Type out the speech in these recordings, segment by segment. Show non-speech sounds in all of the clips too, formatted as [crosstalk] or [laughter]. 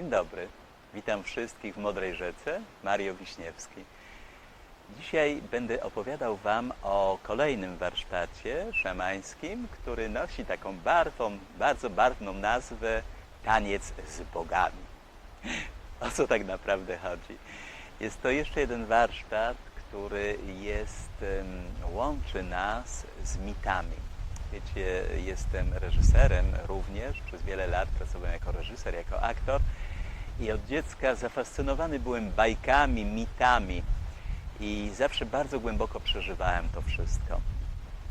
Dzień dobry. Witam wszystkich w Modrej Rzece. Mario Wiśniewski. Dzisiaj będę opowiadał Wam o kolejnym warsztacie szamańskim, który nosi taką barwą, bardzo barwną nazwę Taniec z Bogami. [laughs] O co tak naprawdę chodzi? Jest to jeszcze jeden warsztat, który jest, łączy nas z mitami. Wiecie, jestem reżyserem również, przez wiele lat pracowałem jako reżyser, jako aktor i od dziecka zafascynowany byłem bajkami, mitami i zawsze bardzo głęboko przeżywałem to wszystko.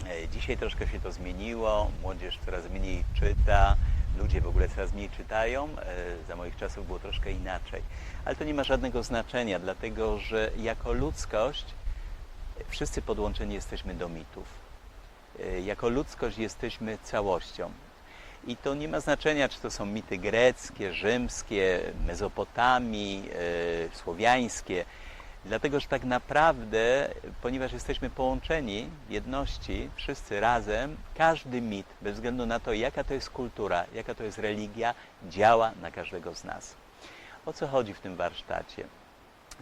E, Dzisiaj troszkę się to zmieniło, młodzież coraz mniej czyta, ludzie w ogóle coraz mniej czytają. E, Za moich czasów było troszkę inaczej. Ale to nie ma żadnego znaczenia, dlatego że jako ludzkość e, wszyscy podłączeni jesteśmy do mitów. Jako ludzkość jesteśmy całością. I to nie ma znaczenia, czy to są mity greckie, rzymskie, Mezopotamii, słowiańskie. Dlatego, że tak naprawdę, ponieważ jesteśmy połączeni w jedności, wszyscy razem, każdy mit, bez względu na to, jaka to jest kultura, jaka to jest religia, działa na każdego z nas. O co chodzi w tym warsztacie?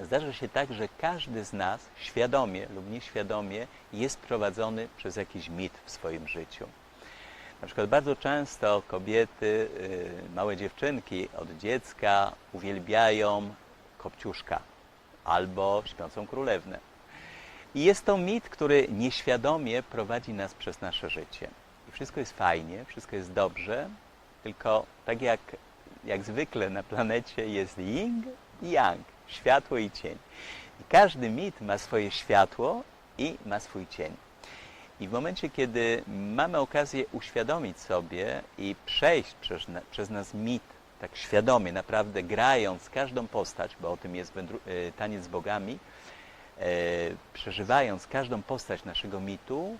Zdarza się tak, że każdy z nas, świadomie lub nieświadomie, jest prowadzony przez jakiś mit w swoim życiu. Na przykład bardzo często kobiety, y, małe dziewczynki od dziecka uwielbiają kopciuszka albo śpiącą królewnę. I jest to mit, który nieświadomie prowadzi nas przez nasze życie. I wszystko jest fajnie, wszystko jest dobrze, tylko tak jak, jak zwykle na planecie jest yin i yang, światło i cień. I każdy mit ma swoje światło i ma swój cień. I w momencie, kiedy mamy okazję uświadomić sobie i przejść przez, przez nas mit tak świadomie, naprawdę grając każdą postać, bo o tym jest e, taniec z bogami, e, przeżywając każdą postać naszego mitu,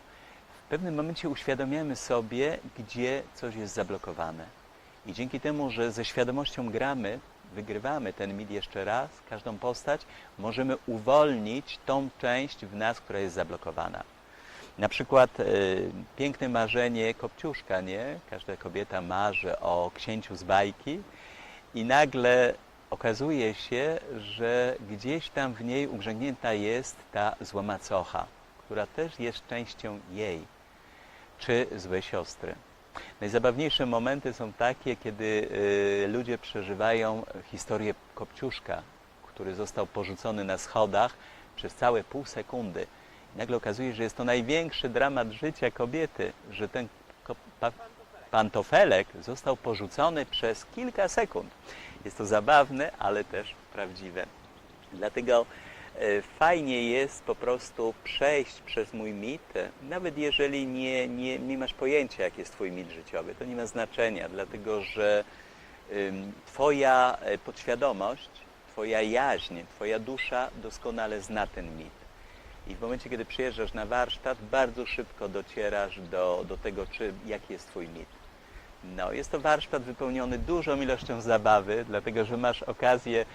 w pewnym momencie uświadamiamy sobie, gdzie coś jest zablokowane. I dzięki temu, że ze świadomością gramy, wygrywamy ten mit jeszcze raz, każdą postać, możemy uwolnić tą część w nas, która jest zablokowana. Na przykład e, piękne marzenie Kopciuszka, nie? Każda kobieta marzy o księciu z bajki i nagle okazuje się, że gdzieś tam w niej ugrzęgnięta jest ta zła macocha, która też jest częścią jej, czy złe siostry. Najzabawniejsze momenty są takie, kiedy y, ludzie przeżywają historię Kopciuszka, który został porzucony na schodach przez całe pół sekundy. Nagle okazuje się, że jest to największy dramat życia kobiety, że ten pantofelek został porzucony przez kilka sekund. Jest to zabawne, ale też prawdziwe. Dlatego e, fajnie jest po prostu przejść przez mój mit, e, nawet jeżeli nie, nie, nie masz pojęcia, jaki jest Twój mit życiowy. To nie ma znaczenia, dlatego że Twoja e, podświadomość, Twoja jaźń, Twoja dusza doskonale zna ten mit. I w momencie, kiedy przyjeżdżasz na warsztat, bardzo szybko docierasz do, do tego, czy, jaki jest Twój mit. No, jest to warsztat wypełniony dużą ilością zabawy, dlatego że masz okazję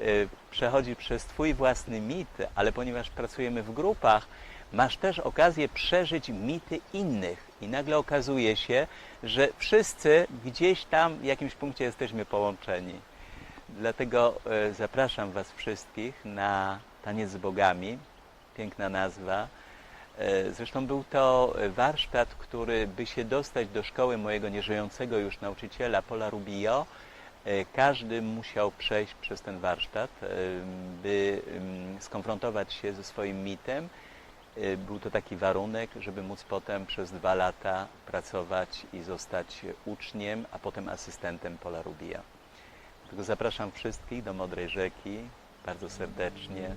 y, przechodzić przez Twój własny mit, ale ponieważ pracujemy w grupach, masz też okazję przeżyć mity innych. I nagle okazuje się, że wszyscy gdzieś tam w jakimś punkcie jesteśmy połączeni. Dlatego y, zapraszam Was wszystkich na Taniec z Bogami. Piękna nazwa. E, Zresztą był to warsztat, który by się dostać do szkoły mojego nieżyjącego już nauczyciela Paula Rubio, e, każdy musiał przejść przez ten warsztat, e, by mm, skonfrontować się ze swoim mitem. Był to taki warunek, żeby móc potem przez dwa lata pracować i zostać uczniem, a potem asystentem Paula Rubio. Dlatego zapraszam wszystkich do Modrej Rzeki bardzo serdecznie.